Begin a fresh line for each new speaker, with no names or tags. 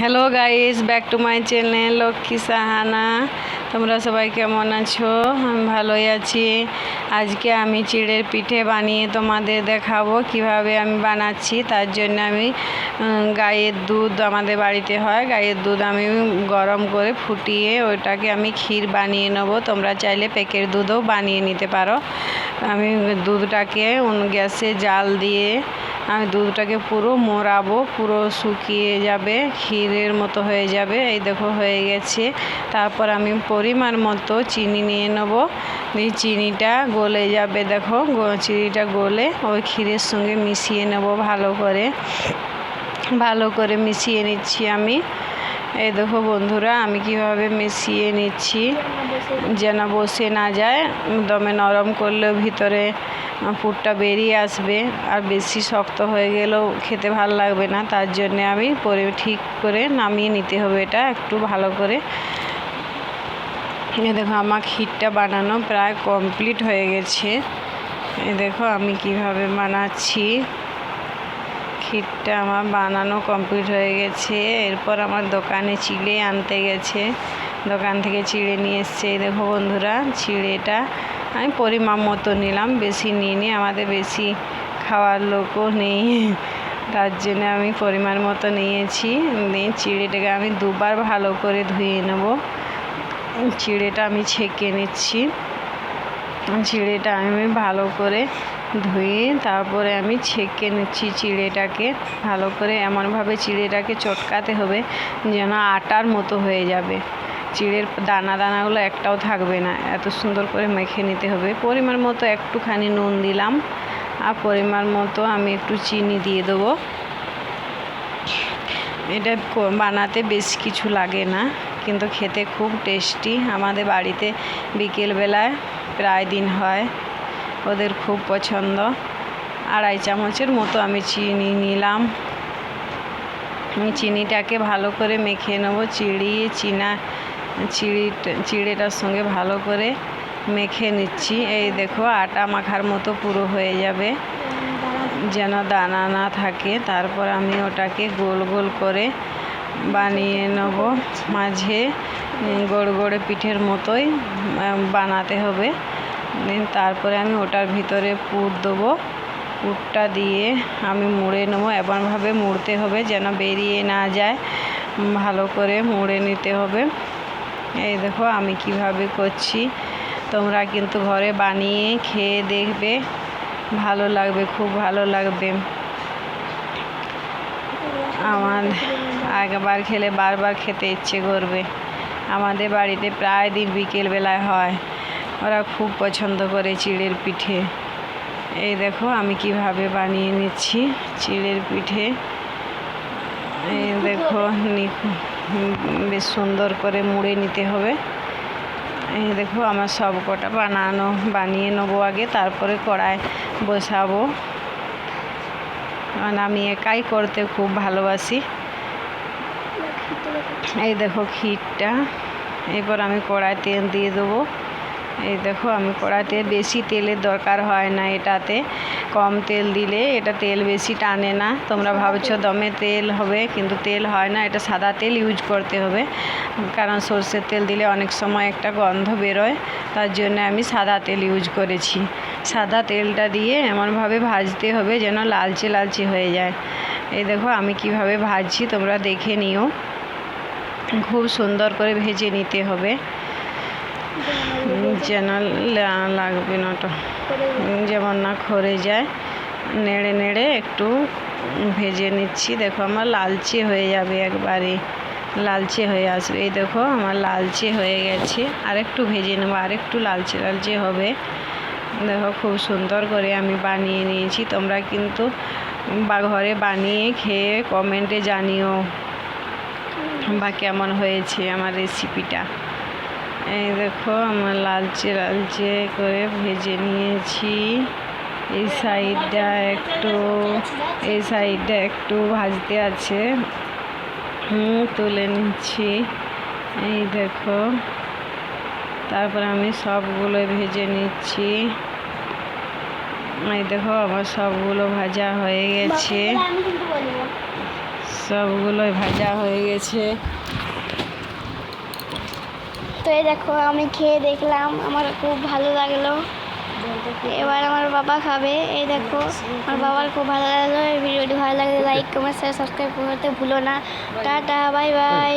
Hello guys back to my channel Lakshmi Sahana তোমরা সবাই কেমন আছো? আমি ভালোই আছি। আজকে আমি চিড়ের পিঠে বানিয়ে তোমাদের দেখাবো কীভাবে আমি বানাচ্ছি। তার জন্য আমি উম, গাইয়ের দুধ আমাদের বাড়িতে হয়। গাইয়ের দুধ আমি গরম করে ফুটিয়ে ওইটাকে আমি ক্ষীর বানিয়ে নেব। তোমরা চাইলে প্যাকেট দুধও বানিয়ে নিতে পারো। আমি দুধটাকে গ্যাসে জাল দিয়ে আমি দুধটাকে পুরো মোড়াবো, পুরো শুকিয়ে যাবে, ক্ষীরের মতো হয়ে যাবে। এই দেখো হয়ে গেছে। তারপর আমি পরিমাণ মতো চিনি নিয়ে নেব। দিয়ে চিনিটা গলে যাবে দেখো চিনিটা গলে ওই ক্ষীরের সঙ্গে মিশিয়ে নেব ভালো করে। ভালো করে মিশিয়ে নিচ্ছি আমি। এই দেখো বন্ধুরা, আমি কীভাবে মিশিয়ে নিচ্ছি যেন বসে না যায়। দমে নরম করলেও ভিতরে পুরটা বেরিয়ে আসবে আর বেশি শক্ত হয়ে গেলেও খেতে ভালো লাগবে না। তার জন্যে আমি পরে ঠিক করে নামিয়ে নিতে হবে এটা একটু ভালো করে। এ দেখো, আমার ক্ষীরটা বানানো প্রায় কমপ্লিট হয়ে গেছে। এ দেখো, আমি কীভাবে বানাচ্ছি। ক্ষীরটা আমার বানানো কমপ্লিট হয়ে গেছে। এরপর আমার দোকানে চিড়ে আনতে গেছে। দোকান থেকে চিড়ে নিয়ে এসছে। দেখো বন্ধুরা, চিড়েটা আমি পরিমাণ মতো নিলাম। বেশি নিইনি আমাদের বেশি খাওয়ার লোকও নেই। তার জন্য আমি পরিমাণ মতো নিয়েছি। নিয়ে চিড়েটাকে আমি দুবার ভালো করে ধুয়ে নেব। চিড়েটা আমি ছেঁকে নিচ্ছি। চিড়েটা আমি ভালো করে ধুয়ে তারপরে আমি ছেঁকে নিচ্ছি চিড়েটাকে। ভালো করে এমনভাবে চিড়েটাকে চটকাতে হবে যেন আটার মতো হয়ে যাবে। চিড়ের দানা দানাগুলো একটাও থাকবে না। এত সুন্দর করে মেখে নিতে হবে। পরিমাণ মতো একটুখানি নুন দিলাম। আর পরিমাণ মতো আমি একটু চিনি দিয়ে দেবো। এটা বানাতে বেশ কিছু লাগে না, কিন্তু খেতে খুব টেস্টি। আমাদের বাড়িতে বিকেলবেলায় প্রায় দিন হয়। ওদের খুব পছন্দ। আড়াই চামচের মতো আমি চিনি নিলাম। চিনিটাকে ভালো করে মেখে নেব চিড়িয়ে চিনা, চিড়ি, চিড়েটার সঙ্গে ভালো করে মেখে নিচ্ছি। এই দেখো, আটা মাখার মতো পুরো হয়ে যাবে। যেন দানা না থাকে, তারপর আমি ওটাকে গোল গোল করে বানিয়ে নেব। মাঝে, গোড় গোড়ে পিঠের মতোই বানাতে হবে। তারপরে আমি ওটার ভিতরে পুর দেবো। পুরটা দিয়ে আমি মুড়ে নেব। এমনভাবে মুড়তে হবে যেন বেরিয়ে না যায়। ভালো করে মুড়ে নিতে হবে। এই দেখো আমি কীভাবে করছি। তোমরা কিন্তু ঘরে বানিয়ে খেয়ে দেখবে। ভালো লাগবে, খুব ভালো লাগবে। আমার একবার খেলে বারবার খেতে ইচ্ছে করবে। আমাদের বাড়িতে প্রায় দিন বিকেলবেলায় হয়। ওরা খুব পছন্দ করে চিড়ের পিঠে। এই দেখো, আমি কীভাবে বানিয়ে নিচ্ছি চিড়ের পিঠে। এই দেখো বেশ সুন্দর করে মুড়ে নিতে হবে। এই দেখো, আমার সব কটা বানানো, বানিয়ে নেব আগে, তারপরে কড়ায় বসাবো। কারণ আমি একাই করতে খুব ভালোবাসি। এই দেখো, ক্ষীরটা। এরপর আমি কড়ায় তেল দিয়ে দেবো। এই দেখো, আমি কড়াইতে বেশি তেলের দরকার হয় না এটাতে। কম তেল দিলে এটা তেল বেশি টানে না। তোমরা ভাবছ দমে তেল হবে, কিন্তু তেল হয় না। এটা সাদা তেল ইউজ করতে হবে। কারণ সর্ষের তেল দিলে অনেক সময় একটা গন্ধ বেরোয়। তার জন্য আমি সাদা তেল ইউজ করেছি। সাদা তেলটা দিয়ে এমনভাবে ভাজতে হবে যেন লালচে লালচে হয়ে যায়। এই দেখো, আমি কীভাবে ভাজছি তোমরা দেখে নিও। খুব সুন্দর করে ভেজে নিতে হবে। যেন লাগবে না ওটা। যেমন না খরে যায়, নেড়ে নেড়ে একটু ভেজে নিচ্ছি। দেখো আমার লালচে হয়ে যাবে একবারে, লালচে হয়ে আসবে। এই দেখো আমার লালচে হয়ে গেছে। আর একটু ভেজে নেব আর একটু লালচে লালচে হবে। দেখো খুব সুন্দর করে আমি বানিয়ে নিয়েছি। তোমরা কিন্তু বা ঘরে বানিয়ে খেয়ে কমেন্টে জানিও বা কেমন হয়েছে আমার রেসিপিটা এই দেখো আমার লালচে লালচে করে ভেজে নিয়েছি। এই সাইডটা একটু এই সাইডটা একটু ভাজতে আছে। হুম তুলে নিচ্ছি। এই দেখো তারপর আমি সবগুলো ভেজে নিচ্ছি। এই দেখো আমার সবগুলো ভাজা হয়ে গেছে। সবগুলোই ভাজা হয়ে গেছে।
তো এই দেখো, আমি খেয়ে দেখলাম, আমার খুব ভালো লাগল। এবার আমার বাবা খাবে, এই দেখো, আমার বাবার খুব ভালো লাগল, এই ভিডিওটি ভালো লাগলে লাইক কমেন্ট শেয়ার সাবস্ক্রাইব করতে ভুলো না। Tata bye bye